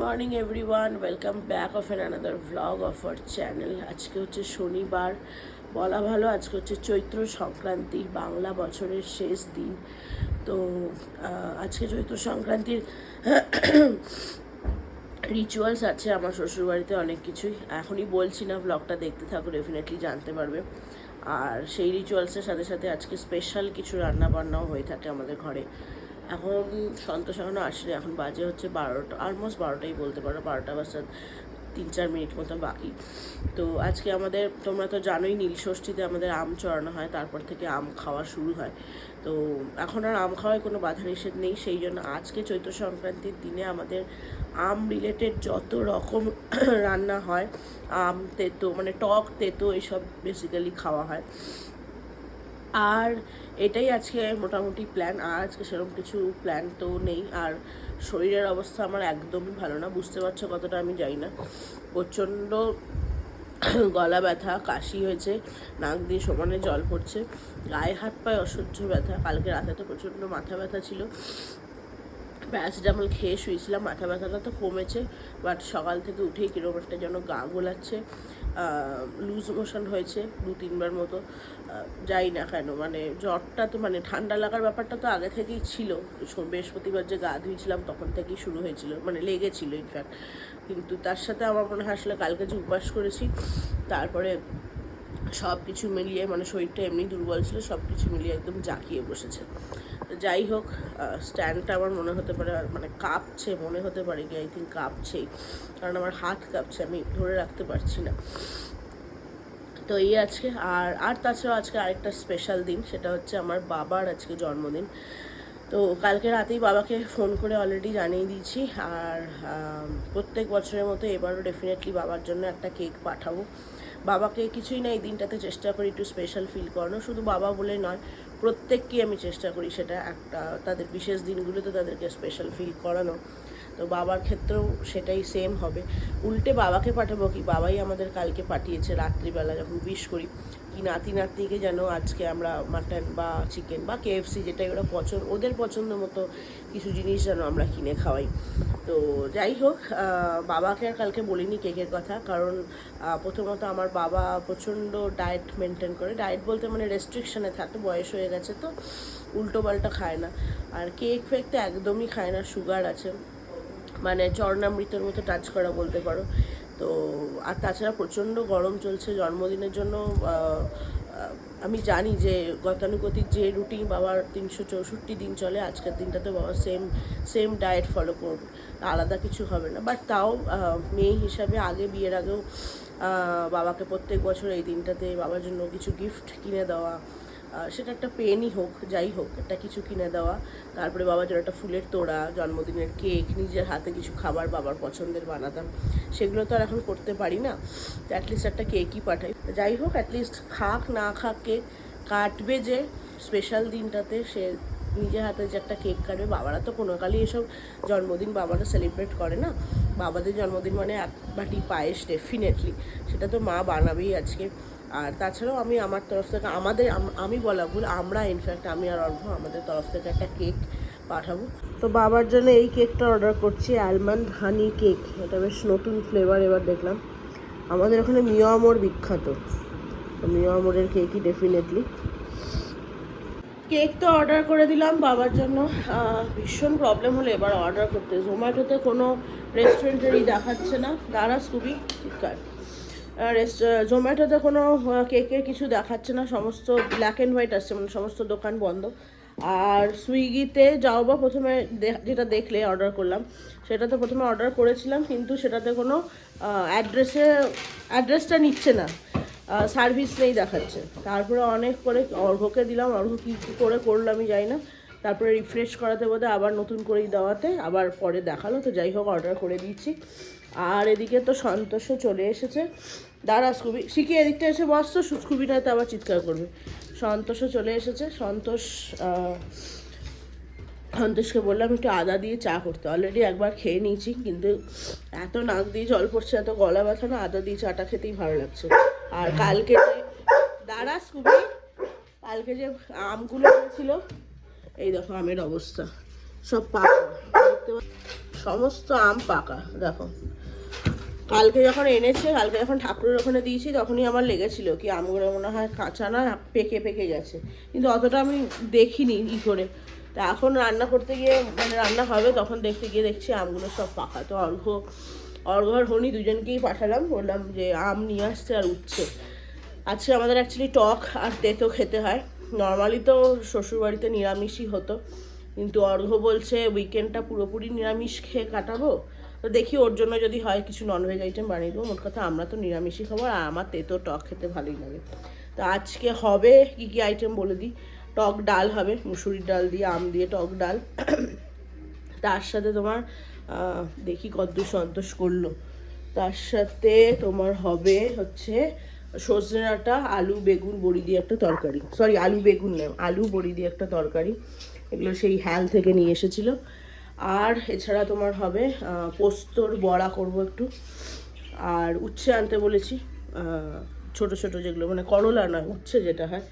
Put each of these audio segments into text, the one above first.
Morning everyone, welcome back of an another vlog of our channel আজকে হচ্ছে শনিবার। বলা ভালো, আজকে হচ্ছে চৈত্র সংক্রান্তি, বাংলা বছরের শেষ দিন। তো আজকে চৈত্র সংক্রান্তির রিচুয়ালস আছে আমার শ্বশুরবাড়িতে অনেক কিছুই। এখনই বলছি না ব্লগটা দেখতে থাকো ডেফিনেটলি জানতে পারবে। আর সেই রিচুয়ালসের সাথে সাথে আজকে স্পেশাল কিছু রান্না বান্নাও হয়ে থাকে আমাদের ঘরে। এখন সন্তোষ এখনও আসেনি এখন বাজে হচ্ছে বারোটা অলমোস্ট বারোটাই বলতে পারো, বারোটা বাজতে তিন চার মিনিট মতো বাকি। তো আজকে আমাদের, তোমরা তো জানোই নীল ষষ্ঠীতে আমাদের আম চড়ানো হয়, তারপর থেকে আম খাওয়া শুরু হয়। তো এখন আর আম খাওয়ায় কোনো বাধা নিষেধ নেই, সেই জন্য আজকে চৈত্র সংক্রান্তির দিনে আমাদের আম রিলেটেড যত রকম রান্না হয়, আম, তেতো মানে টক, তেতো এইসব বেসিক্যালি খাওয়া হয়। আর এটাই আজকে মোটামুটি প্ল্যান আর আজকে সেরকম কিছু প্ল্যান তো নেই। আর শরীরের অবস্থা আমার একদমই ভালো না, বুঝতে পারছ কতটা আমি যাই না। প্রচণ্ড গলা ব্যথা, কাশি হয়েছে, নাক দিয়ে সমানে জল পড়ছে, গায়ে হাত পায়ে অসহ্য ব্যথা। কালকে রাতে তো প্রচণ্ড মাথা ব্যথা ছিল। প্যারাসিটামল খেয়ে শুয়েছিলাম, মাথা ব্যথাটা তো কমেছে বাট সকাল থেকে উঠেই কীরকম একটা যেন গা গোলাচ্ছে। লুজ মোশন হয়েছে দু তিনবার মতো। যাই না কেন মানে জ্বরটা তো মানে ঠান্ডা লাগার ব্যাপারটা তো আগে থেকেই ছিল। বৃহস্পতিবার যে গা ধুয়েছিলাম তখন থেকেই শুরু হয়েছিল মানে লেগেছিল ইনফ্যাক্ট কিন্তু তার সাথে আমার মনে হয় আসলে কালকে যে উপবাস করেছি, তারপরে সব কিছু মিলিয়ে মানে শরীরটা এমনি দুর্বল ছিল সব কিছু মিলিয়ে একদম জাঁকিয়ে বসেছে। যাই হোক স্ট্যান্ডটা আমার মনে হতে পারে মানে কাঁপছে, মনে হতে পারে কি আই থিঙ্ক কাঁপছেই। কারণ আমার হাত কাঁপছে, আমি ধরে রাখতে পারছি না। তো এই আজকে, আর আর তাছাড়াও আজকে আরেকটা স্পেশাল দিন, সেটা হচ্ছে আমার বাবার আজকে জন্মদিন। তো কালকে রাতেই বাবাকে ফোন করে অলরেডি জানিয়ে দিয়েছি, আর প্রত্যেক বছরের মতো এবারও ডেফিনেটলি বাবার জন্য একটা কেক পাঠাবো। বাবাকে কিছুই না, এই দিনটাতে চেষ্টা করি একটু স্পেশাল ফিল করানো, শুধু বাবা বলে নয় প্রত্যেককেই আমি চেষ্টা করি সেটা একটা, তাদের বিশেষ দিনগুলোতে তাদেরকে স্পেশাল ফিল করানো। তো বাবার ক্ষেত্রেও সেটাই সেম হবে। উল্টে বাবাকে পাঠাবো কি? বাবাই আমাদের কালকে পাঠিয়েছে রাত্রিবেলা যখন উইশ করি। নাতি নাতনিকে যেন আজকে আমরা মাটন বা চিকেন বা কেএফসি যেটাই ওরা পছন্দ, ওদের পছন্দ মতো কিছু জিনিস যেন আমরা কিনে খাওয়াই। তো যাই হোক বাবাকে আর কালকে বলিনি কেকের কথা, কারণ প্রথমত আমার বাবা প্রচণ্ড ডায়েট মেনটেন করে। ডায়েট বলতে মানে রেস্ট্রিকশানে থাকে, বয়স হয়ে গেছে তো উল্টো পাল্টা খায় না। আর কেক ফেক তো একদমই খায় না সুগার আছে। মানে চরণামৃতের মতো টাচ করা বলতে পারো। তো, আর তাছাড়া প্রচণ্ড গরম চলছে জন্মদিনের জন্য আমি জানি যে গতানুগতিক যে রুটিন বাবার তিনশো চৌষট্টি দিন চলে, আজকের দিনটাতে বাবা সেম সেম ডায়েট ফলো করবে, আলাদা কিছু হবে না। বাট তাও মেয়ে হিসাবে আগে বিয়ের আগেও বাবাকে প্রত্যেক বছর এই দিনটাতে বাবার জন্য কিছু গিফট কিনে দেওয়া সেটা একটা পেনই হোক, যাই হোক, একটা কিছু কিনে দেওয়া। তারপরে বাবার জন্য একটা ফুলের তোড়া, জন্মদিনের কেক, নিজের হাতে কিছু খাবার, বাবার পছন্দের বানাতাম। সেগুলো তো আর এখন করতে পারি না। তো অ্যাটলিস্ট একটা কেকই পাঠাই। যাই হোক অ্যাটলিস্ট খাক, না খাক কেক কাটবে যে স্পেশাল দিনটাতে সে নিজের হাতে যে একটা কেক কাটবে। বাবারা তো কোনো কালই এসব জন্মদিন বাবারা সেলিব্রেট করে না। বাবাদের জন্মদিন মানে এক বাটি পায়েস ডেফিনেটলি সেটা তো মা বানাবেই আজকে। আর তাছাড়াও আমি আমার তরফ থেকে, আমাদের, আমি বলা ভুল, আমরা ইনফ্যাক্ট আমি আর অর্ঘ আমাদের তরফ থেকে একটা কেক পাঠাবো। তো বাবার জন্য এই কেকটা অর্ডার করছি অ্যালমন্ড হানি কেক এটা বেশ নতুন ফ্লেভার এবার দেখলাম। আমাদের ওখানে মিয়ামোর বিখ্যাত। মিয়ামোরের কেকই ডেফিনেটলি কেক তো অর্ডার করে দিলাম বাবার জন্য। ভীষণ প্রবলেম হলো এবার অর্ডার করতে। জোম্যাটোতে কোনো রেস্টুরেন্টেরই দেখাচ্ছে না। দাঁড়া খুবই চিৎকার। জোম্যাটোতে কোনো কেকের কিছু দেখাচ্ছে না, সমস্ত ব্ল্যাক অ্যান্ড হোয়াইট আসছে মানে সমস্ত দোকান বন্ধ। আর সুইগিতে যাও বা প্রথমে যেটা দেখলে অর্ডার করলাম, সেটাতে প্রথমে অর্ডার করেছিলাম, কিন্তু সেটাতে কোনো অ্যাড্রেসে অ্যাড্রেসটা নিচ্ছে না সার্ভিস নেই দেখাচ্ছে। তারপরে অনেক করে অর্ঘকে দিলাম অর্ঘ কী কী করে করল আমি জানি না। তারপরে রিফ্রেশ করাতে বোধ আবার নতুন করেই দেওয়াতে, আবার পরে দেখাল, তো যাই হোক অর্ডার করে দিয়েছি। আর এদিকে তো সন্তোষও চলে এসেছে। দাঁড়া স্কুবি শিখি এদিকটা এসে বসতো স্কুবিটা হয়তো আবার চিৎকার করবে। সন্তোষও চলে এসেছে। সন্তোষ সন্তোষকে বললাম, একটু আদা দিয়ে চা করতে। অলরেডি একবার খেয়ে নিয়েছি, কিন্তু এত নাক দিয়ে জল পড়ছে, এত গলা ব্যথা না, আদা দিয়ে চাটা খেতেই ভালো লাগছে। আর কালকে যে, দাঁড়া স্কুবি কালকে যে আমগুলো হয়েছিল, এই দেখো আমের অবস্থা। সব পাকা। দেখতে সমস্ত আম পাকা, দেখো। কালকে যখন এনেছে, কালকে যখন ঠাকুরের ওখানে দিয়েছি, তখনই আমার লেগেছিল কি আমগুলো মনে হয় কাঁচা না, পেকে পেকে গেছে। কিন্তু অতটা আমি দেখিনি ই করে। তা এখন রান্না করতে গিয়ে মানে রান্না হবে, তখন দেখতে গিয়ে দেখছি আমগুলো সব পাকা। তো অর্ঘ অর্ঘ আর হনি দুজনকেই পাঠালাম, বললাম যে আম নিয়ে আসছে আর উঠছে। আজকে আমাদের অ্যাকচুয়ালি টক আর তেতো খেতে হয়। নর্মালি তো শ্বশুরবাড়িতে নিরামিষই হতো। কিন্তু অর্ঘ বলছে উইকেন্ডটা পুরোপুরি নিরামিষ খেয়ে কাটাবো। তো দেখি ওর জন্য যদি হয় কিছু ননভেজ আইটেম বানিয়ে দেবো। মোট কথা আমরা তো নিরামিষই খাব আর আমার তেতো টক খেতে ভালোই লাগে। তো আজকে হবে কি কি আইটেম বলে দিই? টক ডাল হবে, মুসুরির ডাল দিয়ে, আম দিয়ে টক ডাল। তার সাথে তোমার দেখি কদ্দূর সন্তোষ করল। তার সাথে তোমার হবে হচ্ছে সজনে ডাঁটা আলু, বেগুন, বড়ি দিয়ে একটা তরকারি। সরি আলু, বেগুন নয়, আলু, বড়ি দিয়ে একটা তরকারি। এগুলো সেই হ্যাল থেকে নিয়ে এসেছিল। আর এছাড়া তোমার হবে পোস্তর বড়া করব একটু। আর উচ্ছে আনতে বলেছি ছোট ছোট যেগুলো মানে করলা নয় উচ্ছে যেটা হয়।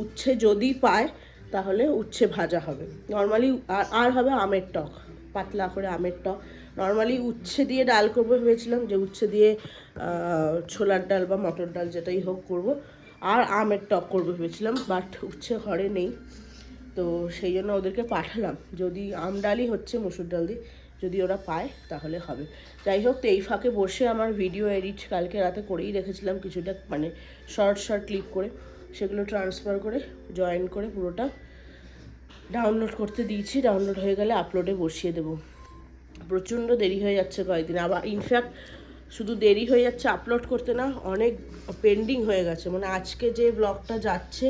উচ্ছে যদি পায়, তাহলে উচ্ছে ভাজা হবে। নর্মালি আর হবে আমের টক, পাতলা করে আমের টক। নর্মালি উচ্ছে দিয়ে ডাল করব ভেবেছিলাম যে উচ্ছে দিয়ে ছোলার ডাল বা মটর ডাল যেটাই হোক করব। আর আমের টক করব ভেবেছিলাম, বাট উচ্ছে ঘরে নেই। তো সেই জন্য ওদেরকে পাঠালাম। যদি আম ডালই হচ্ছে, মসুর ডাল দিয়ে যদি ওরা পায়, তাহলে হবে। যাই হোক, তো এই ফাঁকে বসে আমার ভিডিও এডিট কালকে রাতে করেই রেখেছিলাম কিছুটা মানে শর্ট শর্ট ক্লিপ করে। সেগুলো ট্রান্সফার করে, জয়েন করে পুরোটা ডাউনলোড করতে দিয়েছি। ডাউনলোড হয়ে গেলে আপলোডে বসিয়ে দেবো। প্রচণ্ড দেরি হয়ে যাচ্ছে কয়েকদিন। আবার ইনফ্যাক্ট শুধু দেরি হয়ে যাচ্ছে আপলোড করতে না, অনেক পেন্ডিং হয়ে গেছে। মানে আজকে যে ব্লগটা যাচ্ছে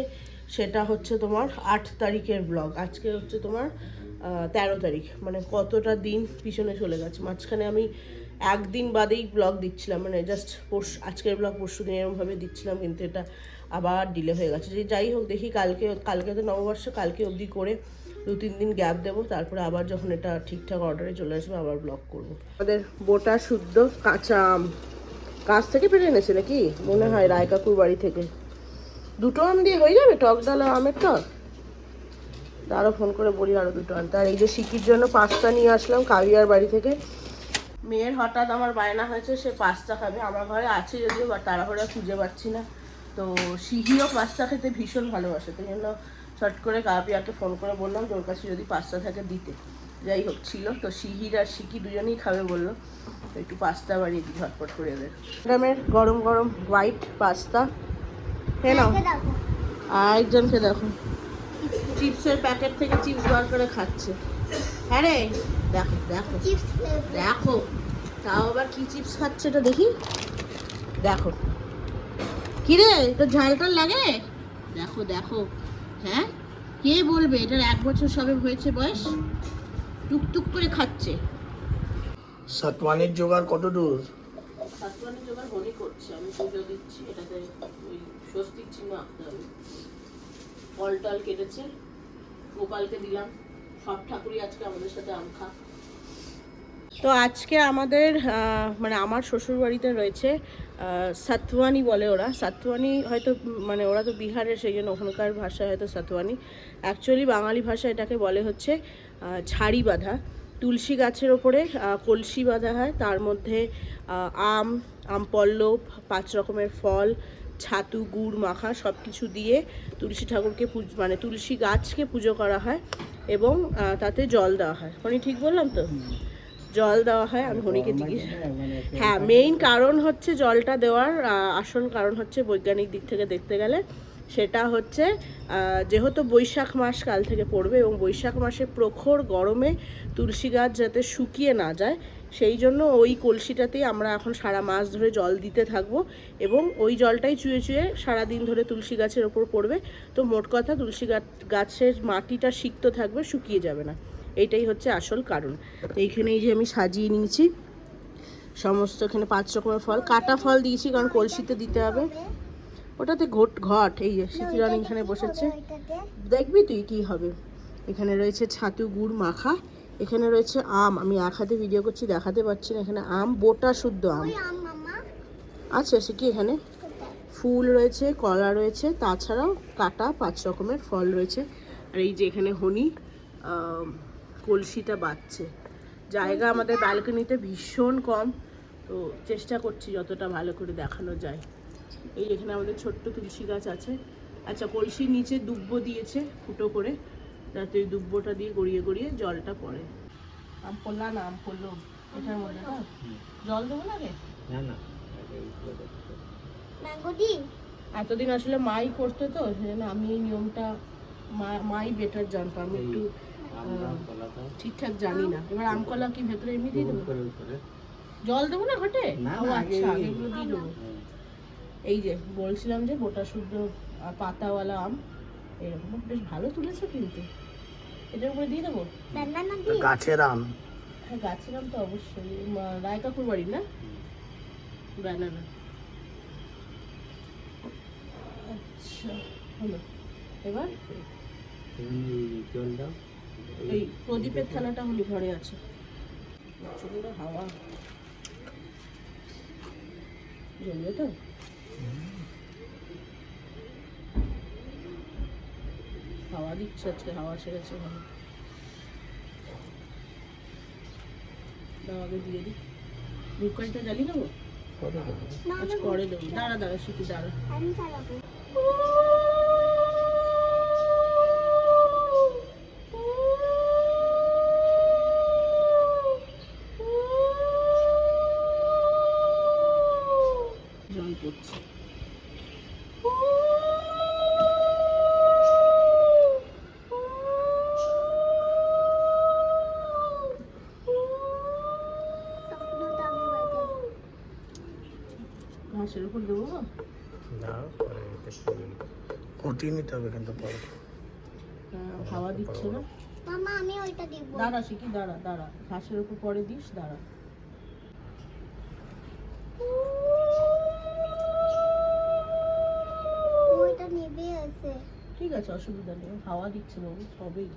সেটা হচ্ছে তোমার আট তারিখের ব্লগ আজকে হচ্ছে তোমার তেরো তারিখ। মানে কতটা দিন পিছনে চলে গেছে। মাঝখানে আমি একদিন বাদেই ব্লগ দিচ্ছিলাম। মানে জাস্ট পরশু, আজকের ব্লগ পরশু দিন এরমভাবে দিচ্ছিলাম, কিন্তু এটা আবার ডিলে হয়ে গেছে। যে যাই হোক, দেখি কালকে কালকে তো নববর্ষ, কালকে অবধি করে দু, তিন দিন গ্যাপ দেবো। তারপরে আবার যখন এটা ঠিকঠাক অর্ডারে চলে আসবে, আবার ব্লগ করব। আমাদের গোটা শুদ্ধ কাঁচা আম। গাছ থেকে পেরে এনেছে নাকি? মনে হয় রায় কাকুর বাড়ি থেকে। দুটো আম দিয়ে হয়ে যাবে? টক ডাল আর আমের টক? আরও ফোন করে বলি আরও দুটো আনতে আর এই যে শিকির জন্য পাস্তা নিয়ে আসলাম কাবিয়ার বাড়ি থেকে। মেয়ের হঠাৎ আমার বায়না হয়েছে, সে পাস্তা খাবে। আমার ঘরে আছে যদিও, বা তাড়াহুড়া খুঁজে পাচ্ছি না। তো সিহিও পাস্তা খেতে ভীষণ ভালোবাসে, তাই জন্য চট করে কাবিয়াকে ফোন করে বললাম ওর কাছে যদি পাস্তা থাকে দিতে। যাই হোক, ছিল। তো সিহির আর সিকি দুজনেই খাবে বলল। একটু পাস্তা বাড়িয়ে দিই, ঝটপট করে এদের। গরম গরম হোয়াইট পাস্তা। হ্যাঁ নাও। আরেকজনকে দেখো। চিপসের প্যাকেট থেকে চিপস বার করে খাচ্ছে। হ্যাঁ রে দেখো দেখো। চিপস দেখো তাও আবার কি চিপস খাচ্ছে এটা দেখি। দেখো। কি রে তো ঝালটাল লাগে? দেখো দেখো। হ্যাঁ? কে বলবে এটার এক বছর সবে হয়েছে বয়স? টুকটুক করে খাচ্ছে। সাতওয়ানির জোগাড় কত দূর কেটেছে, গোপালকে দিলাম, সব ঠাকুরই আজকে আমাদের সাথে তো আজকে আমাদের মানে আমার শ্বশুর বাড়িতে রয়েছে সাতওয়ানি বলে ওরা। সাতওয়ানি হয়তো মানে ওরা তো বিহারের, সেই জন্য ওখানকার ভাষায় হয়তো সাতওয়ানি। অ্যাকচুয়ালি বাঙালি ভাষায় এটাকে বলে হচ্ছে ঝাড়ি বাঁধা। তুলসী গাছের ওপরে কলসি বাঁধা হয়। তার মধ্যে আম আম পল্লব পাঁচ রকমের ফল ছাতু গুড় মাখা সব কিছু দিয়ে তুলসী ঠাকুরকে পুজ মানে তুলসী গাছকে পুজো করা হয় এবং তাতে জল দেওয়া হয়। মানে ঠিক বললাম তো? জল দেওয়া হয় আমি হনিকে জিজ্ঞেস হ্যাঁ মেইন কারণ হচ্ছে জলটা দেওয়ার আসল কারণ হচ্ছে বৈজ্ঞানিক দিক থেকে দেখতে গেলে সেটা হচ্ছে যেহেতু বৈশাখ মাস কাল থেকে পড়বে এবং বৈশাখ মাসে প্রখর গরমে তুলসী গাছ যাতে শুকিয়ে না যায়, সেই জন্য ওই কলসিটাতেই আমরা এখন সারা মাস ধরে জল দিতে থাকব এবং ওই জলটাই চুয়ে চুয়ে সারাদিন ধরে তুলসী গাছের ওপর পড়বে। তো মোট কথা তুলসী গাছ, গাছের মাটিটা সিক্ত থাকবে, শুকিয়ে যাবে না। এইটাই হচ্ছে আসল কারণ। এইখানে এই যে আমি সাজিয়ে নিয়েছি, সমস্ত এখানে পাঁচ রকমের ফল। কাটা ফল দিয়েছি কারণ কলসিতে দিতে হবে। ওটাতে ঘট ঘট এই যে সিকিরণ এখানে বসেছে। দেখবি তুই কি হবে। এখানে রয়েছে ছাতু গুড় মাখা। এখানে রয়েছে আম। আমি এক হাতে ভিডিও করছি দেখাতে পারছি না। এখানে আম বোটা শুদ্ধ আম। আছে সে কি এখানে? ফুল রয়েছে কলা রয়েছে তাছাড়াও কাটা পাঁচ রকমের ফল রয়েছে। আর এই যে এখানে হনি কলসিটা বাচ্ছে জায়গা আমাদের ব্যালকনিতে ভীষণ কম। তো চেষ্টা করছি যতটা ভালো করে দেখানো যায়। এই এখানে আমাদের ছোট্ট তুলসী গাছ আছে। আচ্ছা কলসির নিচে দুব্ব দিয়েছে ফুটো করে। যাতে ওই দুব্বটা দিয়ে গড়িয়ে গড়িয়ে জলটা পড়ে। আম পড়লা না আম পড়ল। এটার মধ্যে না জল দেবো না রে? না না। এতদিন আসলে মাই করতো তো সেজন্য আমি এই নিয়মটা মা- মাই বেটার জানতো। আমি একটু ঠিকঠাক জানি না। এবার আম কলা কি ভেতরে এমনি দিয়ে দেবো? জল দেবো না ঘটে? ও আচ্ছা এগুলো দিয়ে দেবো। এই যে বলছিলাম যে গোটা শুদ্ধ পাতাওয়ালা আম এরকম। বেশ ভালো তুলেছো কিন্তু। এটার উপরে দিয়ে দেবো? গাছের আম। হ্যাঁ গাছের আম তো অবশ্যই। রায় কাকুর বাড়ি না? ব্যানানা আচ্ছা হলো। এবার? এই প্রদীপের থালাটা হলি ঘরে আছে। প্রচণ্ড হাওয়া। জ্বলবে তো? হাওয়া দিচ্ছে আজকে হাওয়া ছেড়েছে ভালো দাও আগে দিয়ে দিই। ধূপকাঠিটা জ্বালিয়ে দেবো। আচ্ছা করে দেবো। দাঁড়া দাঁড়া শিখি দাঁড়া। উপর দেবো না নিতে হবে কিন্তু পরে। হাওয়া দিচ্ছে না। মামা আমি ওইটা দিব। দাঁড়া শিখি দাঁড়া দাঁড়া। ঘাসের উপর পরে দিস দাঁড়া। ওইটা নেবে আছে ঠিক আছে অসুবিধা নেই। হাওয়া দিচ্ছে বাবু সবেই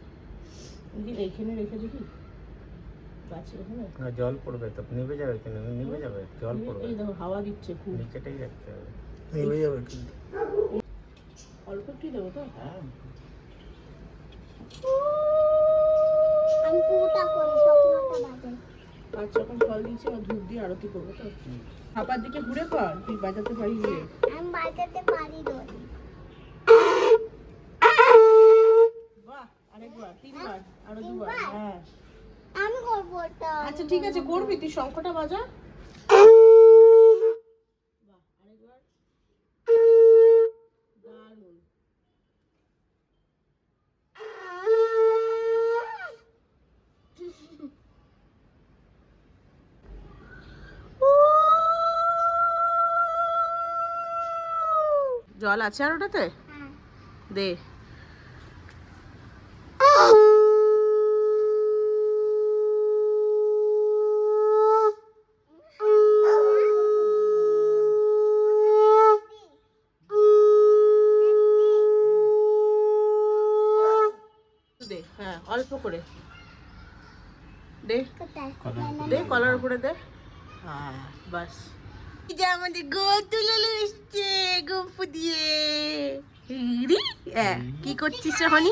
দিন এইখানে রেখে দেখি। না জল পড়বে তো নিভে যাবে কেন? নিভে যাবে জল পড়বে। এই দেখো হাওয়া দিচ্ছে খুব। নিচেটাই রাখতে হবে। নেমে যাবে কিন্তু। অল্প একটুই দেবো তো? হ্যাঁ। আমি পুরোটা করি স্বপ্নটা বাজাই আর যখন ফল দিচ্ছে আর ধূপ দিয়ে আরতি করব তো। হাপার দিকে ঘুরে কর তুই বাজাতে পারিস রে আমি বাজাতে পারি তো বাহ আরেকবার তিনবার আরও দুবার হ্যাঁ। আমি করব ওটা। আচ্ছা ঠিক আছে করবি তুই শঙ্খটা বাজা। জল আছে আর ওটাতে? হ্যাঁ। দে। হ্যাঁ অল্প করে। দে। দে কলার উপরে দে। হ্যাঁ বাস। যে আমাদের গো তুলে এসছে গম্পু দিয়ে। হ্যাঁ কি করছিস রে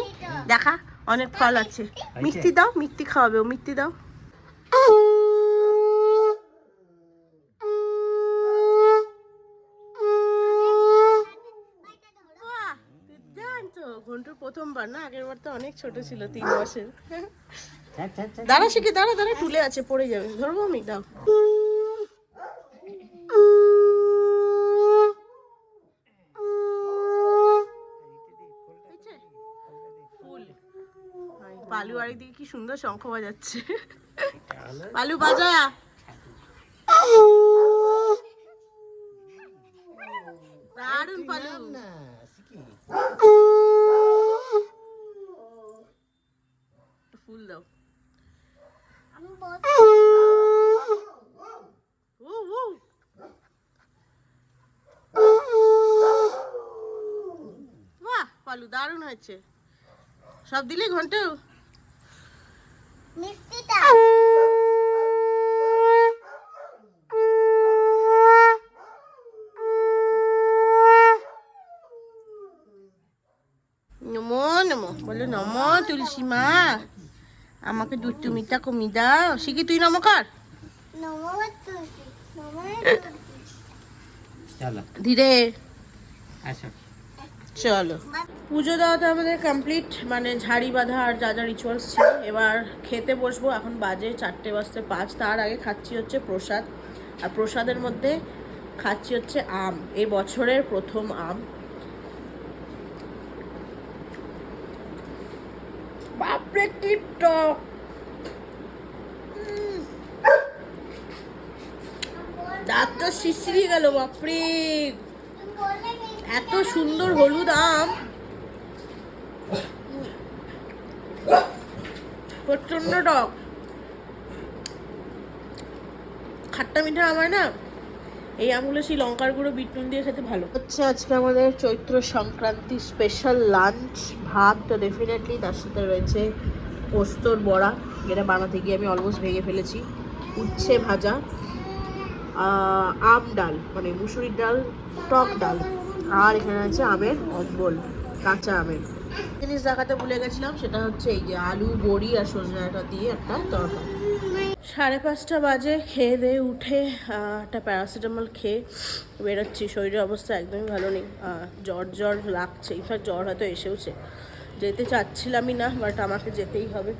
দেখা, অনেক ফল আছে। মিষ্টি দাও, মিষ্টি খাওয়াবে ও, মিষ্টি দাও। প্রথমবার না আগের বার তো অনেক ছোট ছিল তিন মাসের আচ্ছা আচ্ছা দাঁড়া শিখে দাঁড়া দাঁড়া টুলে আছে পড়ে যাবে। ধরবো আমি দাও। পালু আর দিকে কি সুন্দর শঙ্খ বাজাচ্ছে। পালু বাজা। দারুণ পালু। ফুল দাও আমি বস ও ও বাহ পালু দারুণ হয়েছে। সব দিলে ঘন্টু? মিষ্টিটা। নমো নমো বলো নমো তুলসী মা। আমাকে দুষ্টুমিটা কমি দাও। শিখি তুই নমস্কার চলো। ধীরে। চলো। পুজো দেওয়াতে আমাদের কমপ্লিট মানে ঝাড়ি বাঁধা আর যা যা রিচুয়ালস ছিল। এবার খেতে বসবো এখন বাজে চারটে বাজতে পাঁচ। তার আগে খাচ্ছি হচ্ছে প্রসাদ। আর প্রসাদের মধ্যে খাচ্ছি হচ্ছে আম। এই বছরের প্রথম আম বাপরে কি টক। দাঁতটা শিশিরি গেল, বাপরে। এত সুন্দর হলুদ আম। প্রচণ্ড টক। খাট্টা মিঠা আমার না? এই আমগুলো সেই লঙ্কার গুঁড়ো বিট নুন দিয়ে খেতে ভালো। হচ্ছে আজকে আমাদের চৈত্র সংক্রান্তি স্পেশাল লাঞ্চ ভাত তো ডেফিনেটলি তার সাথে রয়েছে পোস্তর বড়া, যেটা বানাতে গিয়ে আমি অলমোস্ট ভেঙে ফেলেছি। উচ্ছে ভাজা আম ডাল মানে মুসুরির ডাল, টক ডাল, আর এখানে আছে আমের অম্বল, কাঁচা আমের। জিনিস দেখাতে ভুলে গেছিলাম, সেটা হচ্ছে এই যে আলু, বড়ি আর সজনে ডাঁটা দিয়ে একটা তরকারি। সাড়ে পাঁচটা বাজে, খেয়ে দিয়ে উঠে একটা প্যারাসিটামল খেয়ে বেরোচ্ছি। শরীরের অবস্থা একদমই ভালো নেই। জ্বর জ্বর লাগছে, ইনফ্যাক্ট জ্বর হয়তো এসেওছে। যেতে চাচ্ছিলামই না বাট আমাকে যেতেই হবে।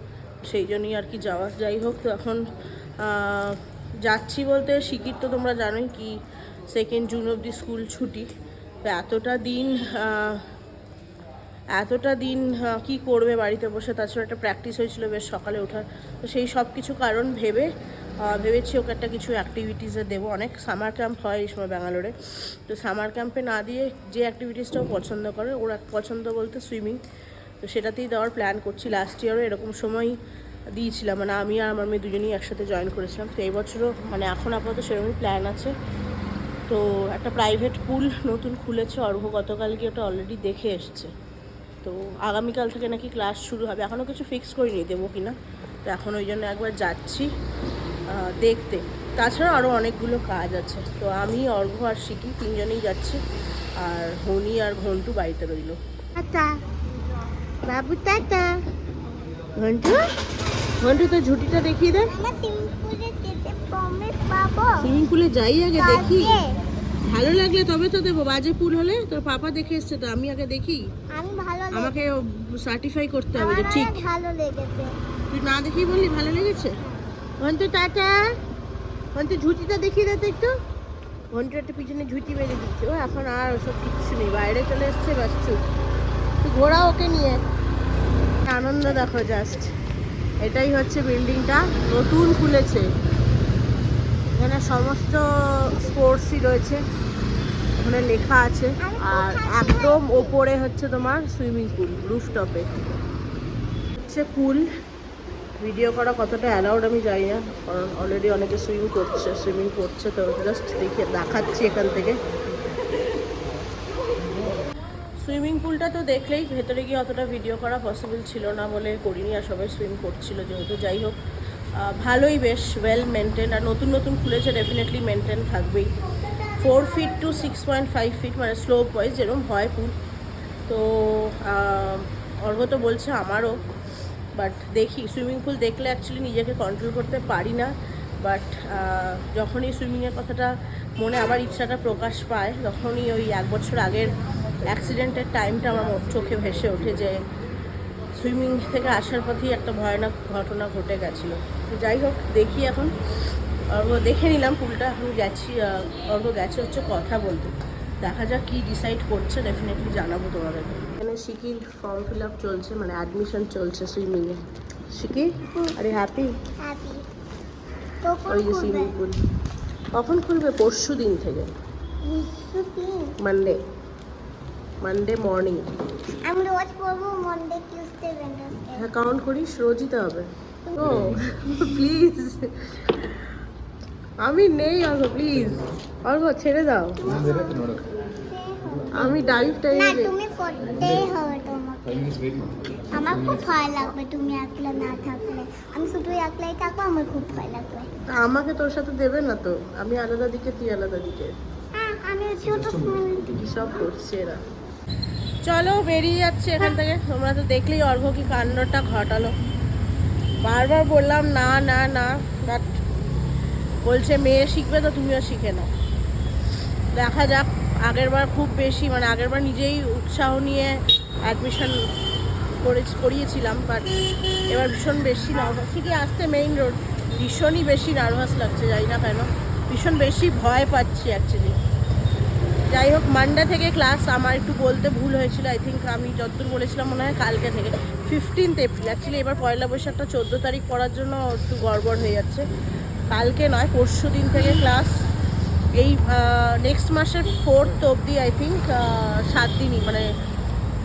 সেই জন্যই আর কি যাওয়া। যাই হোক, তো এখন যাচ্ছি বলতে শিকির তো তোমরা জানোই কি সেকেন্ড জুন অবধি স্কুল ছুটি। তো এতটা দিন এতটা দিন কি করবে বাড়িতে বসে? তাছাড়া একটা প্র্যাকটিস হয়েছিল বেশ সকালে ওঠার। তো সেই সব কিছু কারণ ভেবে ভেবেছি ওকে একটা কিছু অ্যাক্টিভিটিসে দেবো। অনেক সামার ক্যাম্প হয় এই সময় ব্যাঙ্গালোরে। তো সামার ক্যাম্পে না দিয়ে যে অ্যাক্টিভিটিসটাও পছন্দ করে, ওর পছন্দ বলতে সুইমিং তো সেটাতেই দেওয়ার প্ল্যান করছি। লাস্ট ইয়ারও এরকম সময় দিয়েছিলাম। মানে আমি আর আমার মেয়ে দুজনেই একসাথে জয়েন করেছিলাম। তো এই বছরও মানে এখন আপাতত সেরকমই প্ল্যান আছে। তো একটা প্রাইভেট পুল নতুন খুলেছে। অর্ঘ গতকাল গিয়ে ওটা অলরেডি দেখে এসছে। তো আগামীকাল থেকে নাকি ক্লাস শুরু হবে। এখনও কিছু ফিক্স করিনি, দেবো কি না? তো এখন ওই জন্য একবার যাচ্ছি দেখতে। তাছাড়া আরও অনেকগুলো কাজ আছে। তো আমি, অর্ঘ আর শিখি তিনজনেই যাচ্ছি। আর হনি আর ঘন্টু বাড়িতে রইল। টাটা বাবু টাটা ঘন্টু ঘন্টু তো ঝুটিটা দেখিয়ে দে। আমার সিম্পুলে যেতে প্রমিস পাবো। সুইমিং পুলে যাই আগে দেখি। ভালো লাগলে তবে তো দেবো। বাজে পুল হলে তোর পাপা দেখে এসছে তো আমি আগে দেখি। আমি ভালো আমাকে সার্টিফাই করতে হবে যে ঠিক। ভালো লেগেছে। তুই না দেখি বললি ভালো লেগেছে? ঘন্টু টাটা। ঘন্টু ঝুঁটিটা দেখিয়ে দে তো একটু। ঘন্টু একটা পিছনে ঝুঁটি বেঁধে দিচ্ছে। ও এখন আর ওসব কিচ্ছু নেই। বাইরে চলে এসছে চুপ। তুই ঘোরা ওকে নিয়ে। আনন্দ দেখো জাস্ট এটাই হচ্ছে বিল্ডিংটা নতুন খুলেছে। এখানে সমস্ত স্পোর্টসই রয়েছে। ওখানে লেখা আছে, আর একদম ওপরে হচ্ছে তোমার সুইমিং পুল রুফটপে হচ্ছে পুল ভিডিও করা কতটা অ্যালাউড আমি জানি না, কারণ অলরেডি অনেকে সুইম করছে সুইমিং করছে, তো জাস্ট দেখে, দেখাচ্ছি এখান থেকে। সুইমিং পুলটা তো দেখলেই ভেতরে গিয়ে অতটা ভিডিও করা পসিবল ছিল না বলে করিনি আর সবাই সুইম করছিল যেহেতু। যাই হোক ভালোই বেশ ওয়েল মেনটেন আর নতুন নতুন খুলেছে ডেফিনেটলি মেনটেন থাকবেই। Four feet two six point five feet মানে স্লোপ ওয়াইজ যেরকম হয় পুল। তো অর্ঘ তো বলছে আমারও বাট দেখি সুইমিং পুল দেখলে অ্যাকচুয়ালি নিজেকে কন্ট্রোল করতে পারি না। বাট যখনই সুইমিংয়ের কথাটা মনে আবার ইচ্ছাটা প্রকাশ পায়, তখনই ওই এক বছর আগের অ্যাক্সিডেন্টের টাইমটা আমার চোখে ভেসে ওঠে যে সুইমিং থেকে আসার পথেই একটা ভয়ানক ঘটনা ঘটে গেছিল। তো যাই হোক দেখি এখন। অর্ঘ দেখে নিলাম পুলটা এখন গেছি অর্ঘ গেছে হচ্ছে কথা বলতে। দেখা যাক কী ডিসাইড করছে ডেফিনেটলি জানাব তোমাদেরকে এখানে শিকির ফর্ম ফিল আপ চলছে মানে অ্যাডমিশন চলছে সুইমিংয়ে শিকি আরে হ্যাপি হ্যাপি ওই যে সুইমিং পুল কখন খুলবে? পরশু দিন থেকে। মানডে মানডে মর্নিং আমি রোজ পড়ব মন্ডে টিউসডে ওয়েডনেসডে হ্যাঁ কাউন্ট করিস রোজই তো হবে। ও প্লিজ আমি নেই অর্ঘ প্লিজ অর্ঘ ছেড়ে দাও। আমি ডাইভ না টাইমে তুমি করতেই হবে তোমাকে। আমার খুব ভয় লাগবে তুমি একলা না থাকলে। আমি শুধু একলাই থাকব আমার খুব ভয় লাগবে। আমাকে তোর সাথে দেবে না তো? আমি আলাদা দিকে তুই আলাদা দিকে। হ্যাঁ আমি ছোট সব করছে এরা। চলো বেরিয়ে যাচ্ছে এখান থেকে। তোমরা তো দেখলেই অর্ঘ কি কাণ্ডটা ঘটালো। বারবার বললাম, না না না। বাট বলছে, মেয়ে শিখবে তো তুমিও শিখে নাও। দেখা যাক আগেরবার খুব বেশি মানে আগেরবার নিজেই উৎসাহ নিয়ে অ্যাডমিশন করে করিয়েছিলাম বাট এবার ভীষণ বেশি নার্ভাস ঠিকই আসতে মেইন রোড ভীষণই বেশি নার্ভাস লাগছে যাই না কেন। ভীষণ বেশি ভয় পাচ্ছি অ্যাকচুয়ালি যাই হোক মানডে থেকে ক্লাস আমার একটু বলতে ভুল হয়েছিল আই থিঙ্ক আমি যতদূর বলেছিলাম মনে হয় কালকে থেকে। ফিফটিন্থ এপ্রিল অ্যাকচুয়ালি এবার পয়লা বৈশাখটা চোদ্দ তারিখ পড়ার জন্য একটু গড়বড় হয়ে যাচ্ছে। কালকে নয়, পরশু দিন থেকে ক্লাস এই নেক্সট মাসের ফোর্থ অবধি আই থিঙ্ক সাত দিনই মানে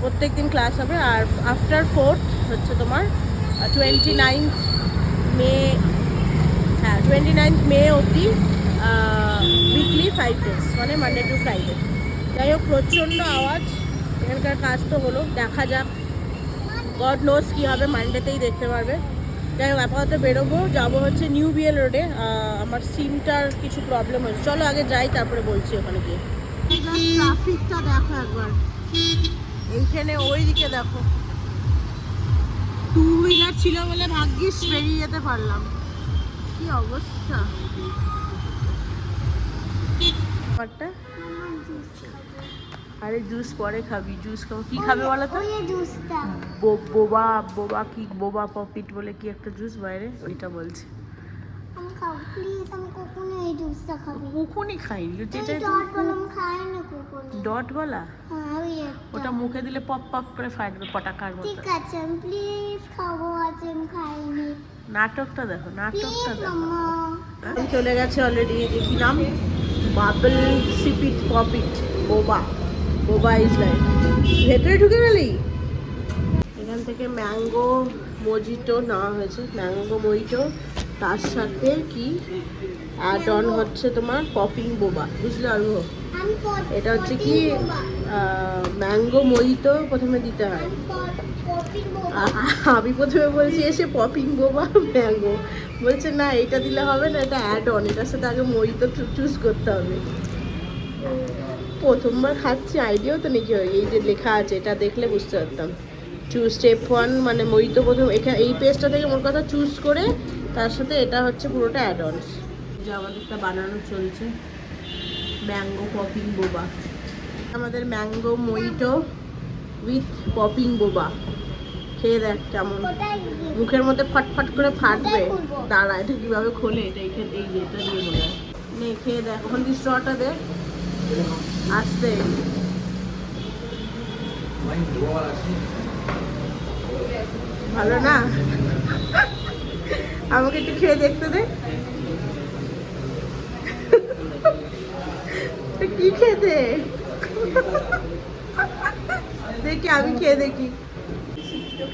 প্রত্যেক দিন ক্লাস হবে। আর আফটার ফোর্থ হচ্ছে তোমার টোয়েন্টি নাইনথ মে হ্যাঁ টোয়েন্টি নাইনথ মে অবধি উইকলি ফাইভ ডেজ মানে মানডে টু ফ্রাইডে যাই হোক প্রচণ্ড আওয়াজ। এখানকার কাজ তো হলো দেখা যাক। গড নোস কী হবে মানডেতেই দেখতে পারবে। যাই হোক আপাতত বেরোবো যাব হচ্ছে নিউ বিএল রোডে আমার সিমটার কিছু প্রবলেম হয়েছে। চলো আগে যাই তারপরে বলছি ওখানে গিয়ে। ট্রাফিকটা দেখো একবার। এইখানে ওই দিকে দেখো। টু হুইলার ছিল বলে ভাগ্যিস বেরিয়ে যেতে পারলাম। কি অবস্থা? ব্যাপারটা আরে জুস পরে খাবি জুস খাব। কি খাবে বলো তো? বোবা বোবা কি বোবা পপিট বলে কি একটা জুস বাইরে? ওইটা বলছে। কখনই খাইনি। যেটা ডট বলা হ্যাঁ ওটা মুখে দিলে পপ পপ করে ফাটবে পটাকার মতো। ঠিক আছে আমি প্লিজ খাব আজ আমি খাইনি। নাটকটা দেখো নাটকটা দেখো। আমি চলে গেছে অলরেডি কি নাম। বাবল সিপিট পপিট বোবা বোবা ইজ লাইক ভেতরে ঢুকে গেলি? এখান থেকে ম্যাঙ্গো মজিটো নেওয়া হয়েছে। ম্যাঙ্গো মজিটো তার সাথে কি? অ্যাড অন হচ্ছে তোমার পপিং বোবা বুঝলে আরও? এটা হচ্ছে কি? ম্যাঙ্গো মজিটো প্রথমে দিতে হয়। আমি প্রথমে বলছি এসে পপিং বোবা ম্যাঙ্গো বলছে না এটা দিলে হবে না এটা অ্যাড অন এটার সাথে আগে মইতো চুজ করতে হবে। প্রথমবার খাচ্ছি আইডিয়াও তো নেই কি হয়। এই যে লেখা আছে এটা দেখলে বুঝতে পারতাম। চুজ স্টেপ ওয়ান মানে মইতো প্রথম এখানে এই পেজটা থেকে মোর কথা চুজ করে তার সাথে এটা হচ্ছে পুরোটা অ্যাড অনস যে আমাদেরটা বানানো চলছে ম্যাঙ্গো পপিং বোবা আমাদের ম্যাঙ্গো মইটো উইথ পপিং বোবা খেয়ে দেখ কেমন। মুখের মধ্যে ফটফট করে ফাটবে? দাঁড়া, এটা কীভাবে খোলে? এটা এইখানে এই এটা দিয়ে মনে হয় খেয়ে দেখ, ওখান দিয়ে স্ট্রটা দে। আসতে। ভালো না? আমাকে একটু খেয়ে দেখতে দে। কি খেতে? দেখি, আমি খেয়ে দেখি।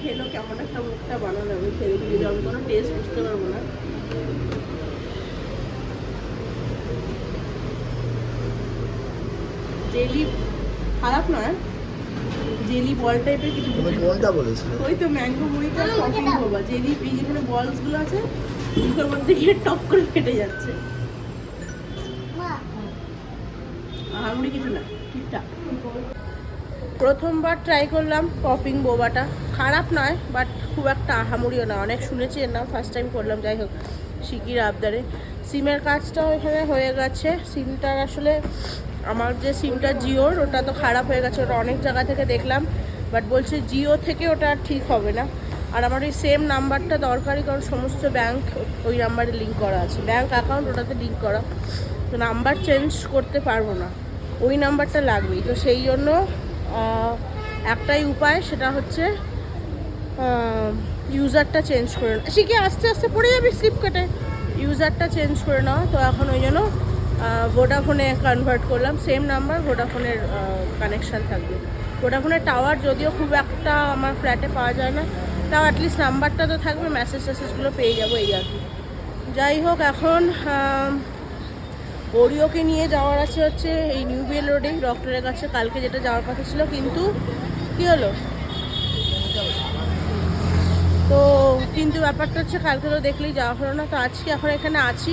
খেলো কেমন একটা মুখটা বানানো আমি খেয়ে দেখি যদি আমি কোনো টেস্ট বুঝতে পারব না। জেলি খারাপ নয় জেলি বল টাইপের কিছু তুমি কোনটা বলেছিলে? ওই তো ম্যাঙ্গো মুড়িটা পপিং বাবা জেলি এই যেখানে বলসগুলো আছে মুখের মধ্যে গিয়ে টপ করে ফেটে যাচ্ছে। মা, আহামরি কিছু না ঠিকঠাক। প্রথমবার ট্রাই করলাম পপিং বোবাটা খারাপ নয় বাট খুব একটা আহামরিও না। অনেক শুনেছি এর নাম ফার্স্ট টাইম করলাম, যাই হোক শিকির আবদারে সিমের কাজটাও এখানে হয়ে গেছে। সিমটার আসলে আমার যে সিমটা জিওর, ওটা তো খারাপ হয়ে গেছে, ওটা অনেক জায়গা থেকে দেখলাম। বাট বলছে জিও থেকে ওটা ঠিক হবে না। আর আমার ওই সেম নাম্বারটা দরকারি কারণ সমস্ত ব্যাংক ওই নাম্বারে লিঙ্ক করা আছে। ব্যাংক অ্যাকাউন্ট ওটাতে লিঙ্ক করা। তো নাম্বার চেঞ্জ করতে পারব না। ওই নাম্বারটা লাগবেই। তো সেই জন্য একটাই উপায়, সেটা হচ্ছে ইউজারটা চেঞ্জ করে নেওয়া। শিখে আস্তে আস্তে পড়ে যাবি স্লিপ কেটে ইউজারটা চেঞ্জ করে নাও তো এখন ওই জন্য ভোডাফোনে কনভার্ট করলাম। সেম নাম্বার ভোডাফোনের কানেকশান থাকবে। ভোডাফোনের টাওয়ার যদিও খুব একটা আমার ফ্ল্যাটে পাওয়া যায় না, তাও অ্যাটলিস্ট নাম্বারটা তো থাকবে মেসেজ টেসেজগুলো পেয়ে যাব এই আর কি। যাই হোক, এখন ওরিওকে নিয়ে যাওয়ার আছে হচ্ছে এই নিউ বিএল রোডেই ডক্টরের কাছে, কালকে যেটা যাওয়ার কথা ছিল, কিন্তু কি হলো? তো কিন্তু ব্যাপারটা হচ্ছে কালকে তো দেখলেই যাওয়া হলো না, তো আজকে এখন এখানে আছি।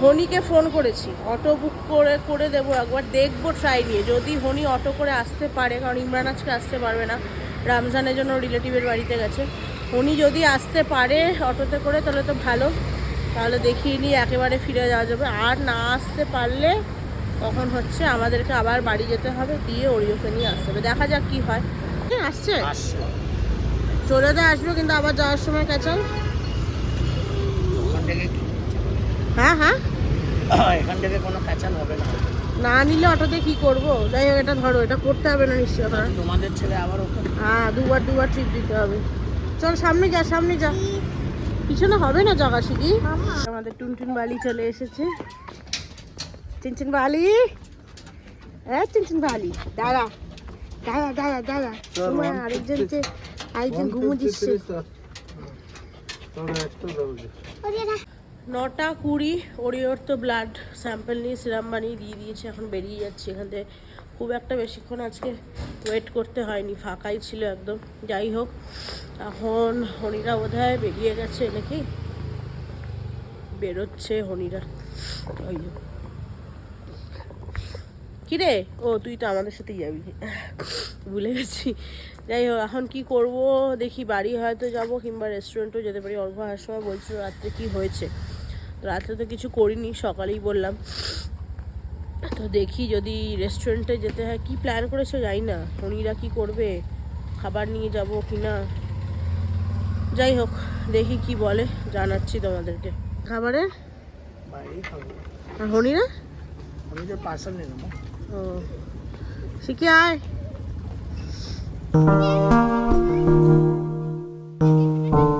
হনিকে ফোন করেছি, অটো বুক করে করে দেবো, একবার দেখব ট্রাই নিয়ে। যদি হনি অটো করে আসতে পারে, কারণ ইমরান আজকে আসতে পারবে না, রমজানের জন্য রিলেটিভের বাড়িতে গেছে। উনি যদি আসতে পারে অটোতে করে, তাহলে তো ভালো। তাহলে দেখিয়ে নিয়ে একেবারে ফিরে যাওয়া যাবে। আর না আসতে পারলে তখন হচ্ছে আমাদেরকে আবার বাড়ি যেতে হবে দিয়ে ওরিওকে নিয়ে আসতে হবে। দেখা যাক কি হয়। হ্যাঁ, আসছে? চলে তো আসবে কিন্তু আবার যাওয়ার সময় কাঁচাল হ্যাঁ হ্যাঁ। এখান থেকে কোনো ক্যাচাল হবে না। না নিলে অটোতে কি করব? যাই হোক এটা ধরো এটা করতে হবে না নিশ্চয় হ্যাঁ তোমাদের ছেলে আবার হ্যাঁ দুবার দুবার ট্রিপ দিতে হবে। চল সামনে যা সামনে যা। পিছনে হবে না জায়গা শিখি আমাদের টুনটুন বালি চলে এসেছে। চিনচিন বালি? হ্যাঁ চিনচিন বালি। দাঁড়া। দাঁড়া দাঁড়া দাঁড়া। তোমার আরেকজন যে আরেকজন ঘুমো দিচ্ছে নটা কুড়ি ওরিওর তো ব্লাড স্যাম্পল নিয়ে সিরাম বানিয়ে দিয়ে দিয়েছে এখন বেরিয়ে যাচ্ছে এখান থেকে। খুব একটা বেশিক্ষণ আজকে ওয়েট করতে হয়নি, ফাঁকাই ছিল একদম। যাই হোক, এখন হনিরা বোধহয় বেরিয়ে গেছে নাকি? বেরোচ্ছে হনিরা। ওই। কিরে? ও, তুই তো আমাদের সাথেই যাবি। ভুলে গেছি। যাই হোক, এখন কি করব? দেখি বাড়ি হয়তো যাব কিংবা রেস্টুরেন্টেও যেতে পারি। অল্প হওয়ার সময় বলছিল রাত্রে কি হয়েছে। রাত্রে তো কিছু করিনি, সকালেই বললাম। তো দেখি যদি রেস্টুরেন্টে যেতে হয় কি প্ল্যান করেছ যাই না। উনিরা কি করবে? খাবার নিয়ে যাব কি না? যাই হোক দেখি কি বলে জানাচ্ছি তোমাদেরকে। খাবারে আর হনিরা আমি তো পার্সেল নেব। ও আয়? Thank you.